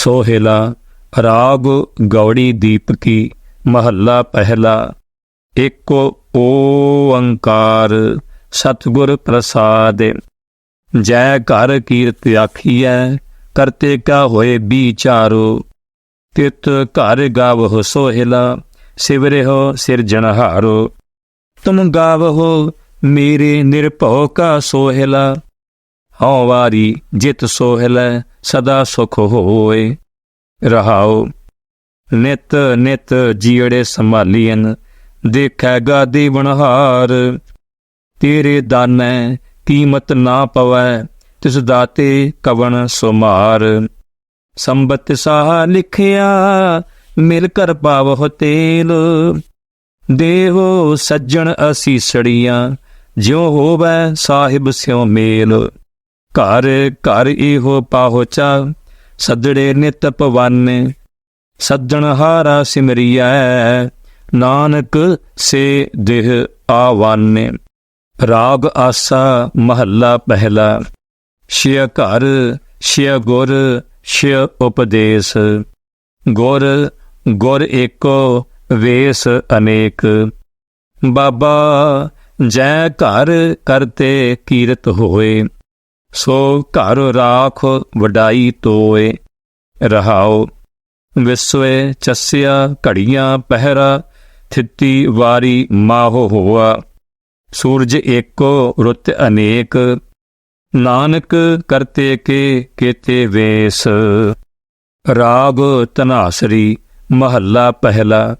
ਸੋਹਿਲਾ, ਰਾਗ ਗੌੜੀ ਦੀਪਕੀ, ਮਹੱਲਾ ਪਹਿਲਾ। ਏਕ ਓੰਕਾਰ ਸਤਿਗੁਰ ਪ੍ਰਸਾਦ। ਜੈ ਘਰ ਕੀਰਤ ਆਖੀਐ, ਕਰਤੇ ਕਾ ਹੋਏ ਵਿਚਾਰੋ ਤਿਤ ਘਰ ਗਾਵਹੁ ਸੋਹਿਲਾ ਸਿਵਰਿਹੁ ਸਿਰਜਣਹਾਰੋ ਤੁਮ ਗਾਵਹੁ, ਮੇਰੇ ਨਿਰਭਉ ਕਾ ਸੋਹਿਲਾ। ਹਉ ਵਾਰੀ ਜਿਤ ਸੋਹਿਲੈ ਸਦਾ ਸੁਖ ਹੋਏ। ਰਹਾਉ, ਨਿਤ ਨਿਤ ਜੀੜੇ ਸੰਭਾਲੀਨ ਦੇਖੈ ਗਾਦੀ ਬਣਹਾਰ। ਤੇਰੇ ਦਾਨੈ ਕੀਮਤ ਨਾ ਪਵੈ, ਤਿਸ ਦਾਤੇ ਕਵਣ ਸੁਮਾਰ। ਸੰਬਤ ਸਾਹ ਲਿਖਿਆ, ਮਿਲ ਕਰ ਪਾਵਹੁ ਤੇਲ। ਦੇਹੋ ਸੱਜਣ ਅਸੀਸੜੀਆਂ ਜਿਉ ਹੋਵੈ ਸਾਹਿਬ ਸਿਉ ਮੇਲ। ਘਰ ਘਰ ਇਹੋ ਪਾਹੋਚਾ ਸੱਜੜੇ ਨਿਤ ਪਵਾਨੇ ਸੱਜਣ ਹਾਰਾ ਸਿਮਰਿਐ, ਨਾਨਕ ਸੇ ਦੇਹ ਆਵਾਨੇ। ਰਾਗ ਆਸਾ ਮਹੱਲਾ ਪਹਿਲਾ ਸ਼ਿਯ ਘਰ ਸ਼ਿਯ ਗੁਰ ਸ਼ਿਯ ਉਪਦੇਸ਼। ਗੁਰ ਗੁਰ ਏਕੋ, ਵੇਸ ਅਨੇਕ। ਬਾਬਾ, ਜੈ ਘਰ ਕਰਤੇ ਕੀਰਤ ਹੋਏ। ਸੋ ਘਰ ਰਾਖ ਵਡਾਈ ਤੋਏ ਰਹਾਉ ਵਿਸਵੇ ਚਸਿਆ ਘੜੀਆਂ ਪਹਿਰਾ, ਥਿੱਤੀ ਵਾਰੀ ਮਾਹੋ ਹੋਆ। ਸੂਰਜ ਏਕੋ ਰੁੱਤ ਅਨੇਕ, ਨਾਨਕ ਕਰਤੇ ਕੇ ਕੇਤੇ ਵੇਸ। ਰਾਗ ਤਨਾਸਰੀ ਮਹੱਲਾ ਪਹਿਲਾ,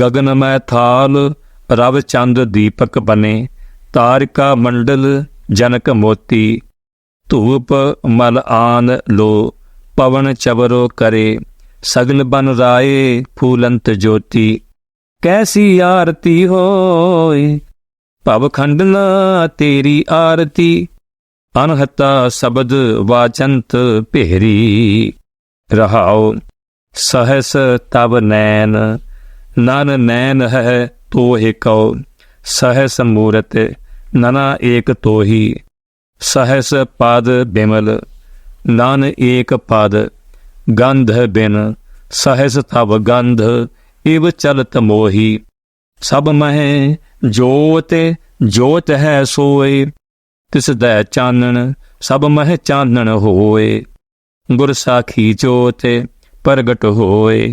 ਗਗਨ ਮੈਂ ਥਾਲ ਰਵ ਚੰਦ ਦੀਪਕ ਬਨੇ, ਤਾਰਿਕਾ ਮੰਡਲ ਜਨਕ ਮੋਤੀ। ਧੂਪ ਮਲ ਆਨ ਲੋ, ਪਵਨ ਚਵਰੋ ਕਰੇ, ਸਗਲ ਬਨ ਰਾਏ ਫੂਲੰਤ ਜੋਤੀ। ਕੈਸੀ ਆਰਤੀ ਹੋਏ, ਭਵ ਖੰਡਨਾ ਤੇਰੀ ਆਰਤੀ, ਅਨਹਤਾ ਸ਼ਬਦ ਵਾਚੰਤ ਭੇਰੀ। ਰਹਾਓ ਸਹਸ ਤਬ ਨੈਨ ਨਨ ਨੈਨ ਹੈ ਤੋਹਿ ਕਉ, ਸਹਸ ਮੂਰਤ ਨਨਾ ਏਕ ਤੋਹੀ। ਸਹਸ ਪਦ ਬਿਮਲ, ਨਨ ਏਕ ਪਦ, ਗੰਧ ਬਿਨ, ਸਹਸ ਤਬ ਗੰਧ, ਇਵ ਚਲਤ ਮੋਹੀ। ਸਭ ਮਹਿ ਜੋਤ ਜੋਤ ਹੈ ਸੋਏ। ਤਿਸ ਦਾ ਚਾਨਣ, ਸਭ ਮਹਿ ਚਾਨਣ ਹੋਏ। ਗੁਰ ਸਾਖੀ ਜੋਤ, ਪ੍ਰਗਟ ਹੋਏ।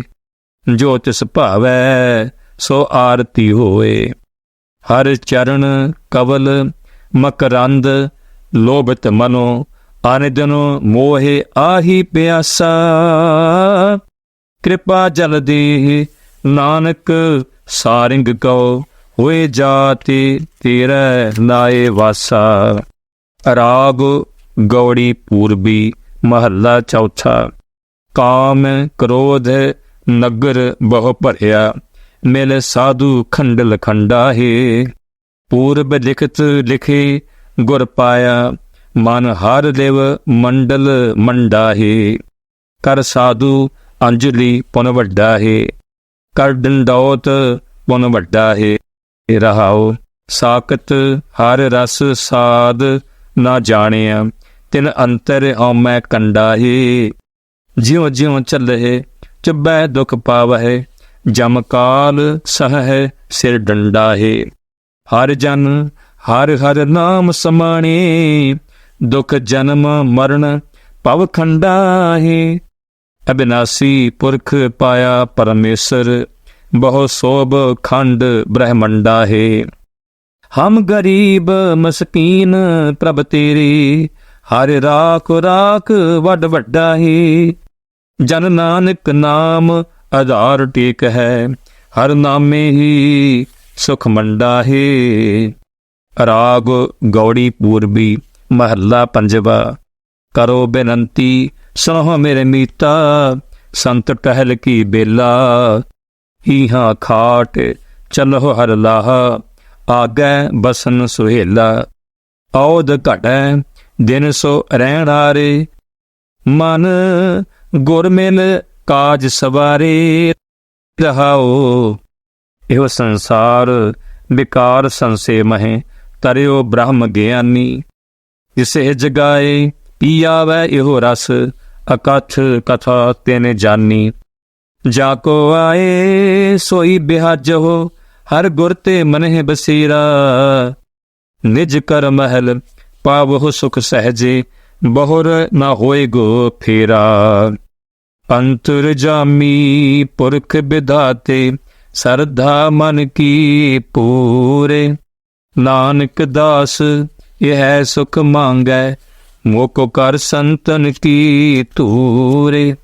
ਜੋ ਤਿਸ ਭਾਵੈ, ਸੋ ਆਰਤੀ ਹੋਏ। ਹਰ ਚਰਨ ਕਵਲ, ਮਕਰੰਦ ਲੋਭਤ ਮਨੋ ਆਨਿਦਨੋ ਮੋਹੇ ਆਹੀ ਪਿਆਸਾ। ਕਿਰਪਾ ਜਲ ਦੇ, ਨਾਨਕ ਸਾਰਿੰਗ ਕਉ, ਹੋਏ ਜਾਤੀ ਤੇਰੇ ਨਾਏ ਵਾਸਾ। ਰਾਗ ਗੌੜੀ ਪੂਰਬੀ ਮਹੱਲਾ ਚੌਥਾ। ਕਾਮ ਕ੍ਰੋਧ ਨਗਰ ਬਹੁ ਭਰਿਆ, ਮਿਲ ਸਾਧੂ ਖੰਡ ਲਖੰਡਾ ਹੈ ਪੂਰਬ ਲਿਖਤ ਲਿਖੇ ਗੁਰ ਪਾਇਆ, ਮਨ ਹਰ ਦੇਵ ਮੰਡਲ ਮੰਡਾਹੀ। ਕਰ ਸਾਧੂ ਅੰਜਲੀ ਪੁਨ ਵੱਡਾ ਹੈ ਕਰ ਡੰਡੌਤ ਪੁਨ ਵੱਡਾ ਹੈ ਰਹਾਉ ਸਾਕਤ ਹਰ ਰਸ ਸਾਦ ਨਾ ਜਾਣਿਆ, ਤਿਨ ਅੰਤਰ ਹਉਮੈ ਕੰਡਾ ਹੈ ਜਿਉ ਜਿਉ ਚੱਲਹਿ ਚੁਬੈ ਦੁਖ ਪਾਵਹਿ, ਜਮ ਕਾਲ ਸਹੈ ਸਿਰ ਡੰਡਾ ਹੈ ਹਰ ਜਨ ਹਰ ਹਰ ਨਾਮ ਸਮਾਣੇ, ਦੁਖ ਜਨਮ ਮਰਨ ਭਵ ਖੰਡਾ ਹੈ। ਅਬਿਨਾਸੀ ਪੁਰਖ ਪਾਇਆ ਪਰਮੇਸ਼ਰ, ਬਹੁ ਸੋਭ ਖੰਡ ਬ੍ਰਹਮੰਡਾ ਹੈ। ਹਮ ਗਰੀਬ ਮਸਕੀਨ ਪ੍ਰਭ ਤੇਰੇ, ਹਰ ਰਾਖ ਰਾਖ ਵੱਡ ਵੱਡਾ ਹੈ। ਜਨ ਨਾਨਕ ਨਾਮ ਆਧਾਰ ਟੇਕ ਹੈ, ਹਰ ਨਾਮੇ ਹੀ ਸੁਖ ਮੰਡਾ ਹੈ। ਰਾਗ ਗੌੜੀ ਪੂਰਬੀ ਮਹੱਲਾ ਪੰਜਵਾ, ਕਰੋ ਬੇਨੰਤੀ, ਸੁਣੋ ਮੇਰੇ ਮੀਤਾ, ਸੰਤ ਟਹਿਲ ਕੀ ਬੇਲਾ, ਹੀਹਾ ਖਾਟ ਚਲੋ ਹਰ ਲਾਹ, ਆਗੈ ਬਸਨ ਸੁਹੇਲਾ। ਔਦ ਘਟੈ, ਦਿਨ ਸੋ ਰਹਿਣ ਹਾਰੇ, ਮਨ ਗੁਰਮਿਲ ਕਾਜ ਸਵਾਰੇ, ਰਹਾਓ, ਇਹੋ ਸੰਸਾਰ ਵਿਕਾਰ ਸੰਸੇ ਮਹਿ। ਤਰਿਓ ਬ੍ਰਹਮ ਗਿਆਨੀ ਜਿਸੇ ਜਗਾਏ ਪੀਆਵੈ ਇਹੋ ਰਸ, ਅਕਥ ਕਥਾ ਤੈਨੇ ਜਾਨੀ। ਜਾ ਕੋ ਆਏ ਸੋਈ ਬਿਹਾਜੋ ਹਰ ਗੁਰ ਤੇ ਮਨਹਿ ਬਸੀਰਾ। ਨਿਜ ਕਰ ਮਹਿਲ, ਪਾਵਹੁ ਸੁਖ ਸਹਜੇ, ਬਹੁਰ ਨਾ ਹੋਏ ਗੋ ਫੇਰਾ। ਅੰਤਰ ਜਾਮੀ ਪੁਰਖ ਵਿਧਾਤੇ ਸਰਧਾ ਮਨ ਕੀ ਪੂਰੇ। ਨਾਨਕ ਦਾਸ ਇਹ ਸੁਖ ਮੰਗੈ ਮੋਕੋ ਕਰ ਸੰਤਨ ਕੀ ਤੂਰੇ